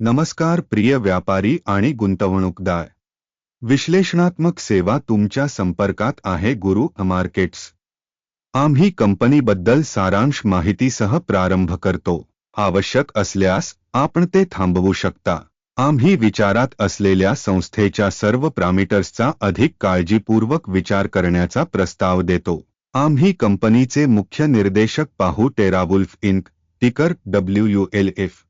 नमस्कार प्रिय व्यापारी आणि गुंतवणूकदार. विश्लेषणात्मक सेवा तुमच्या संपर्कात आहे गुरु मार्केट्स आम्ही कंपनीबद्दल सारांश माहितीसह प्रारंभ करतो. आवश्यक असल्यास आपण ते थांबवू शकता. आम्ही विचारात असलेल्या संस्थेच्या सर्व प्रामिटर्सचा अधिक काळजीपूर्वक विचार करण्याचा प्रस्ताव देतो. आम्ही कंपनीचे मुख्य निर्देशक पाहू TeraWulf Inc ticker W U L F.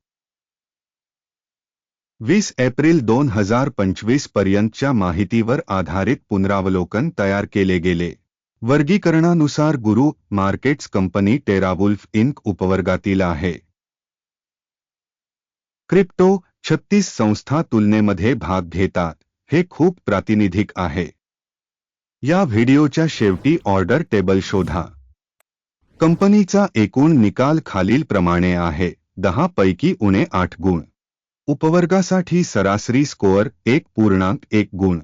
वीस एप्रिल दोन हजार पंचवीस पर्यंतच्या माहितीवर आधारित पुनरावलोकन तयार केले गेले. वर्गीकरणानुसार गुरु मार्केट्स कंपनी टेरावुल्फ इंक उपवर्गातील आहे. क्रिप्टो छत्तीस संस्था तुलनेमध्ये भाग घेतात. हे खूप प्रातिनिधिक आहे. या व्हिडिओच्या शेवटी ऑर्डर टेबल शोधा. कंपनीचा एकूण निकाल खालीलप्रमाणे आहे. दहा पैकी उणे आठ गुण. उपवर्गासाठी सरासरी स्कोअर एक पूर्णांक एक गुण.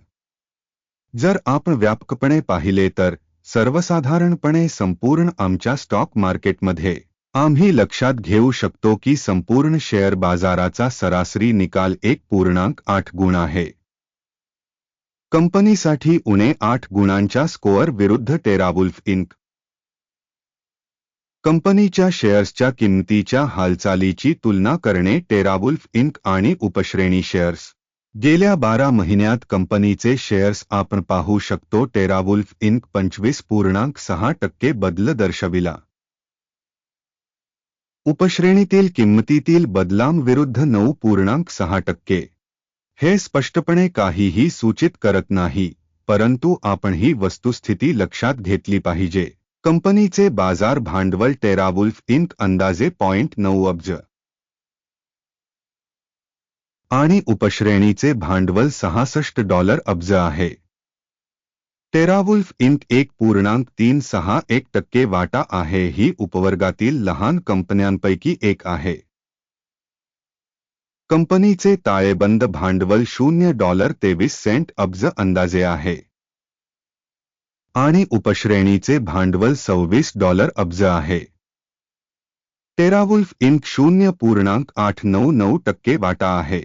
जर आपण व्यापकपणे पाहिले तर सर्वसाधारणपणे संपूर्ण आमच्या स्टॉक मार्केटमध्ये आम्ही लक्षात घेऊ शकतो की संपूर्ण शेअर बाजाराचा सरासरी निकाल एक पूर्णांक आठ गुण आहे. कंपनीसाठी उणे आठ गुणांच्या स्कोअर विरुद्ध टेरावुल्फ इंक. कंपनीच्या शेअर्सच्या किंमतीच्या हालचालीची तुलना करणे टेरावुल्फ इंक आणि उपश्रेणी शेअर्स. गेल्या बारा महिन्यात कंपनीचे शेअर्स आपण पाहू शकतो टेरावुल्फ इंक पंचवीस पूर्णांक सहा टक्के बदल दर्शविला. उपश्रेणीतील किंमतीतील बदलांविरुद्ध नऊ पूर्णांक सहा टक्के. हे स्पष्टपणे काहीही सूचित करत नाही परंतु आपण ही वस्तुस्थिती लक्षात घेतली पाहिजे. कंपनीचे बाजार भांडवल टेरावुल्फ इंक अंदाजे पॉइंट नऊ अब्ज. आणि उपश्रेणीचे भांडवल सहासष्ट डॉलर अब्ज आहे. टेरावुल्फ इंक एक पूर्णांक तीन सहा एक टक्के वाटा आहे ही उपवर्गातील लहान कंपन्यांपैकी एक आहे. कंपनीचे ताळेबंद भांडवल शून्य डॉलर तेवीस सेंट अब्ज अंदाजे आहे. आणि उपश्रेणीचे भांडवल सव्वीस डॉलर अब्ज आहे. टेरावुल्फ इंक शून्य पूर्णांक आठ नऊ नऊ टक्के वाटा आहे.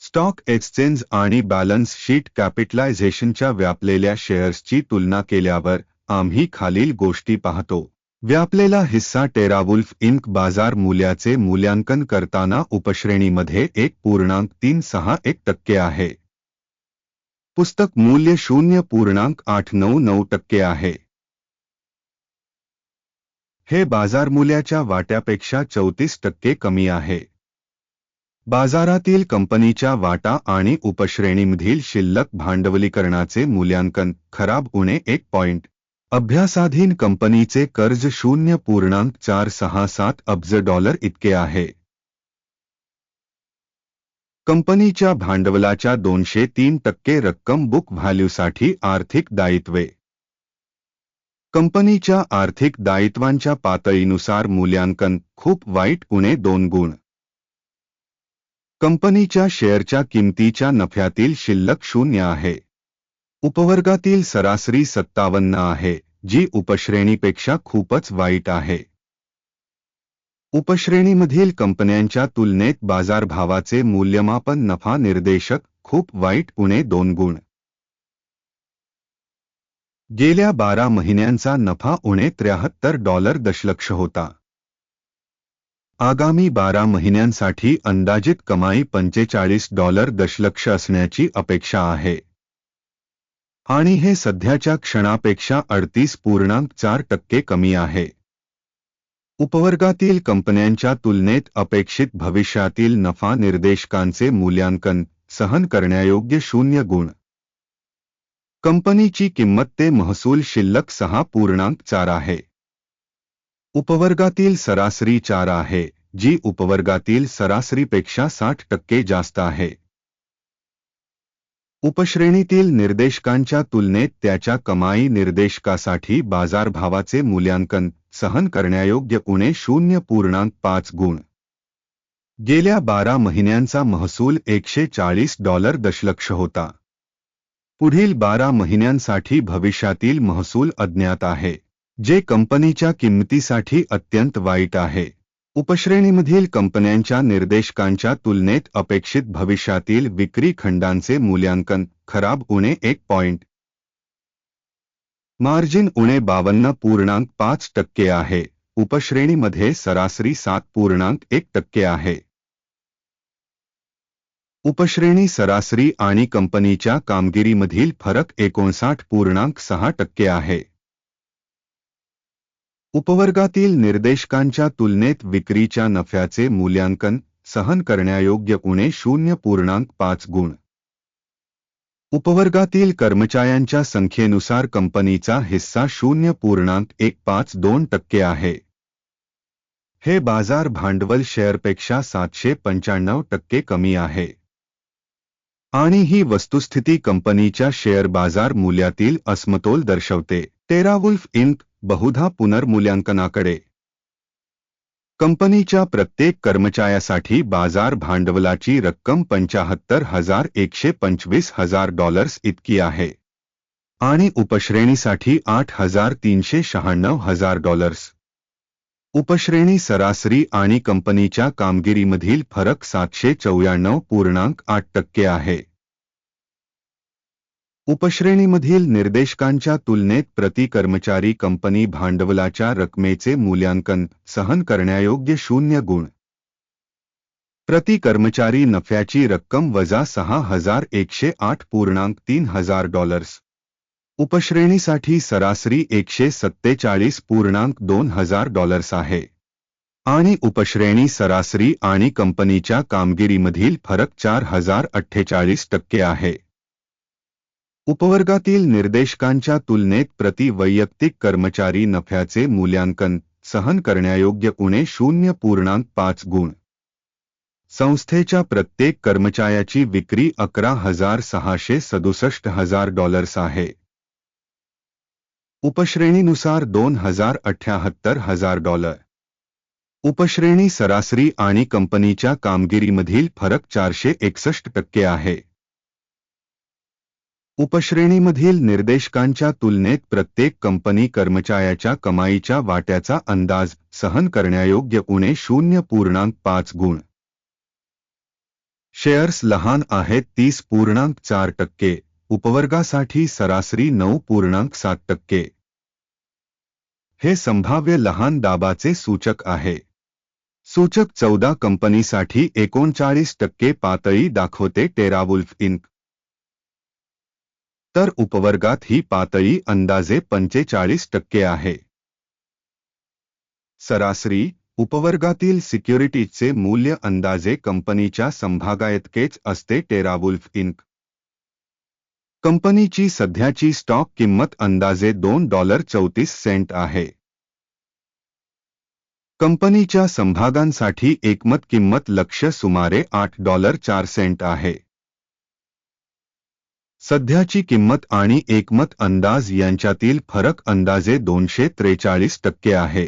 स्टॉक एक्सचेंज आणि बॅलन्स शीट कॅपिटलायझेशनच्या व्यापलेल्या शेअर्सची तुलना केल्यावर आम्ही खालील गोष्टी पाहतो. व्यापलेला हिस्सा टेरावुल्फ इंक बाजार मूल्याचे मूल्यांकन करताना उपश्रेणीमध्ये एक पूर्णांक तीन सहा एक टक्के आहे. पुस्तक मूल्य शून्य पूर्णांक आठ नऊ नऊ टक्के आहे. हे बाज़ार मूल्याच्या वाट्यापेक्षा चौतीस टक्के कमी आहे. बाजारातील कंपनीच्या वाटा आणि उपश्रेणीमधील शिल्लक भांडवलीकरणाचे मूल्यांकन खराब उणे एक पॉइंट. अभ्यासाधीन कंपनीचे कर्ज शून्य पूर्णांक चार सहा सात अब्ज डॉलर इतके आहे. कंपनीच्या भांडवलाच्या दोनशे तीन टक्के रक्कम बुक व्हॅल्यूसाठी आर्थिक दायित्वे. कंपनीच्या आर्थिक दायित्वांच्या पातळीनुसार मूल्यांकन खूप वाईट उणे दोन गुण. कंपनीच्या शेअरच्या किमतीच्या नफ्यातील शिल्लक शून्य आहे. उपवर्गातील सरासरी सत्तावन्न आहे जी उपश्रेणीपेक्षा खूपच वाईट आहे. उपश्रेणीमधील कंपन्यांच्या तुलनेत बाजारभावाचे मूल्यमापन नफा निर्देशक खूप वाईट उणे दोन गुण. गेल्या बारा महिन्यांचा नफा उणे त्र्याहत्तर डॉलर दशलक्ष होता. आगामी बारा महिन्यांसाठी अंदाजित कमाई पंचेचाळीस डॉलर दशलक्ष असण्याची अपेक्षा आहे. आणि हे सध्याच्या क्षणापेक्षा अडतीस पूर्णांक चार टक्के कमी आहे. उपवर्गातील कंपन्यांच्या तुलनेत अपेक्षित भविष्यातील नफा निर्देशकांचे मूल्यांकन सहन करण्यायोग्य शून्य गुण. कंपनीची किंमत ते महसूल शिल्लक सहा पूर्णांक चार आहे. उपवर्गातील सरासरी चार आहे जी उपवर्गातील सरासरीपेक्षा साठ टक्के जास्त आहे. उपश्रेणीतील निर्देशकांच्या तुलनेत त्याच्या कमाई निर्देशकासाठी बाजारभावाचे मूल्यांकन सहन करण्यायोग्य उणे शून्य पूर्णांक पाच गुण. गेल्या बारा महिन्यांचा महसूल एकशे चाळीस डॉलर दशलक्ष होता. पुढील बारा महिन्यांसाठी भविष्यातील महसूल अज्ञात आहे जे कंपनीच्या किंमतीसाठी अत्यंत वाईट आहे. उपश्रेणीमधील कंपन्यांच्या निर्देशकांच्या तुलनेत अपेक्षित भविष्यातील विक्री खंडांचे मूल्यांकन खराब उणे एक पॉइंट. मार्जिन उणे बावन्न पूर्णांक पाच टक्के आहे. उपश्रेणीमध्ये सरासरी सात पूर्णांक एक टक्के आहे. उपश्रेणी सरासरी आणि कंपनीच्या कामगिरीमधील फरक एकोणसाठ पूर्णांक सहा टक्के आहे. उपवर्गातील निर्देशकांच्या तुलनेत विक्रीच्या नफ्याचे मूल्यांकन सहन करण्यायोग्य उणे शून्य पूर्णांक पाच गुण. उपवर्गातील कर्मचाऱ्यांच्या संख्येनुसार कंपनीचा हिस्सा शून्य पूर्णांक एक पाच दोन टक्के आहे. हे बाजार भांडवल शेअरपेक्षा सातशे पंच्याण्णव टक्के कमी आहे. आणि ही वस्तुस्थिती कंपनीच्या शेअर बाजार मूल्यातील असमतोल दर्शवते. टेरावुल्फ इंक बहुधा पुनर्मूल्यांकनाकडे. कंपनीच्या प्रत्येक कर्मचाऱ्यासाठी बाजार भांडवलाची रक्कम पंचाहत्तर हजार एकशे पंचवीस हजार डॉलर्स इतकी आहे. आणि उपश्रेणीसाठी आठ हजार तीनशे शहाण्णव हजार डॉलर्स. उपश्रेणी सरासरी आणि कंपनीच्या कामगिरीमधील फरक सातशे चौऱ्याण्णव पूर्णांक आठ टक्के आहे. उपश्रेणीमधील निर्देशकांच्या तुलनेत प्रति कर्मचारी कंपनी भांडवलाच्या रकमेचे मूल्यांकन सहन करण्यायोग्य शून्य गुण. प्रति कर्मचारी नफ्याची रक्कम वजा सहा हजार एकशे आठ पूर्णांक तीन हजार डॉलर्स उपश्रेणीसाठी सरासरी एकशे सत्तेचाळीस पूर्णांक दोन हजार डॉलर्स आहे. आणि उपश्रेणी सरासरी आणि कंपनीच्या कामगिरीमधील फरक चार हजार अठ्ठेचाळीस टक्के आहे. उपवर्गातील निर्देशकांच्या तुलनेत प्रति वैयक्तिक कर्मचारी नफ्याचे मूल्यांकन सहन करण्यायोग्य उणे शून्य पूर्णांक पाच गुण. संस्थेच्या प्रत्येक कर्मचाऱ्याची विक्री अकरा हजार सहाशे सदुसष्ट हजार डॉलर्स आहे. उपश्रेणीनुसार दोन हजार अठ्याहत्तर हजार डॉलर. उपश्रेणी सरासरी आणि कंपनीच्या कामगिरीमधील फरक चारशे एकसष्ट टक्के आहे. उपश्रेणीमधील निर्देशकांच्या तुलनेत प्रत्येक कंपनी कर्मचाऱ्याच्या कमाईच्या वाट्याचा अंदाज सहन करण्यायोग्य उणे शून्य पूर्णांक पाच गुण. शेअर्स लहान आहेत तीस पूर्णांक चार टक्के उपवर्गासाठी सरासरी नऊ पूर्णांक सात टक्के. हे संभाव्य लहान दाबाचे सूचक आहे. सूचक चौदा कंपनीसाठी एकोणचाळीस टक्के पातळी दाखवते टेरावुल्फ इंक. तर उपवर्गात ही पातळी अंदाजे पंचेचाळीस टक्के आहे. सरासरी, उपवर्गातील सिक्युरिटीजचे मूल्य अंदाजे कंपनीच्या संभागायतकेच असते टेरावुल्फ इंक. कंपनीची सध्याची स्टॉक किंमत अंदाजे दोन डॉलर चौतीस सेंट आहे. कंपनीच्या संभागांसाठी एकमत किंमत लक्ष सुमारे आठ डॉलर चार सेंट आहे. सध्याची किंमत आणि एकमत अंदाज यांच्यातील फरक अंदाजे दोनशे त्रेचाळीस टक्के आहे.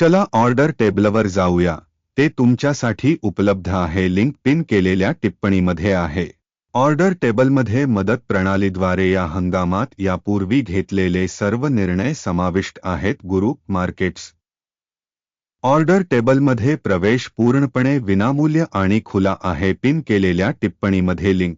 चला ऑर्डर टेबलवर जाऊया. ते तुमच्यासाठी उपलब्ध आहे. लिंक पिन केलेल्या टिप्पणीमध्ये आहे. ऑर्डर टेबलमध्ये मदत प्रणालीद्वारे या हंगामात यापूर्वी घेतलेले सर्व निर्णय समाविष्ट आहेत. गुरु मार्केट्स ऑर्डर टेबलमध्ये प्रवेश पूर्णपणे विनामूल्य आणि खुला आहे पिन केलेल्या टिप्पणीमध्ये लिंक.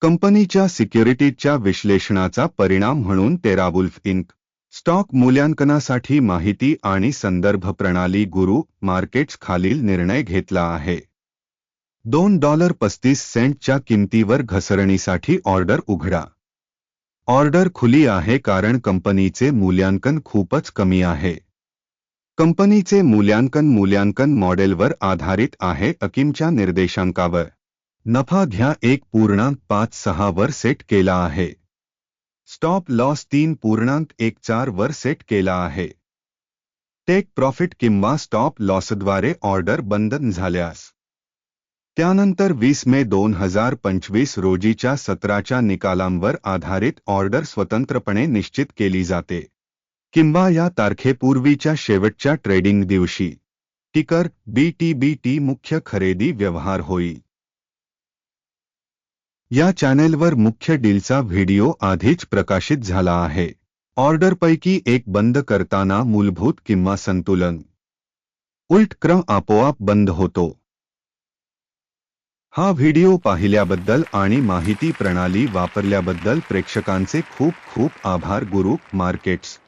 कंपनीच्या सिक्युरिटीजच्या विश्लेषणाचा परिणाम म्हणून तेरावुल्फ इंक. स्टॉक मूल्यांकनासाठी माहिती आणि संदर्भ प्रणाली गुरु मार्केट्स खालील निर्णय घेतला आहे. दोन डॉलर पस्तीस सेंटच्या किंमतीवर घसरणीसाठी ऑर्डर उघडा. ऑर्डर खुली आहे कारण कंपनीचे मूल्यांकन खूपच कमी आहे. कंपनीचे मूल्यांकन मूल्यांकन मॉडेलवर आधारित आहे अकिमच्या निर्देशांकावर. नफा घ्या एक पूर्णांक पाच सहा वर सेट केला आहे. स्टॉप लॉस तीन पूर्णांक एक चार वर सेट केला आहे. टेक प्रॉफिट किंवा स्टॉप लॉसद्वारे ऑर्डर बंधन झाल्यास. त्यानंतर वीस मे दोन हजार पंचवीस रोजीच्या सत्राच्या निकालांवर आधारित ऑर्डर स्वतंत्रपणे निश्चित केली जाते. किंवा या तारखेपूर्वीच्या शेवटच्या ट्रेडिंग दिवशी टिकर बीटीबीटी मुख्य खरेदी व्यवहार होईल या चॅनेलवर मुख्य डीलचा व्हिडिओ आधीच प्रकाशित झाला आहे. ऑर्डरपैकी एक बंद करताना मूलभूत किंवा संतुलन. उलट क्रम आपोआप बंद होतो. हा व्हिडिओ पाहिल्याबद्दल आणि माहिती प्रणाली वापरल्याबद्दल प्रेक्षकांचे खूप खूप आभार गुरु मार्केट्स.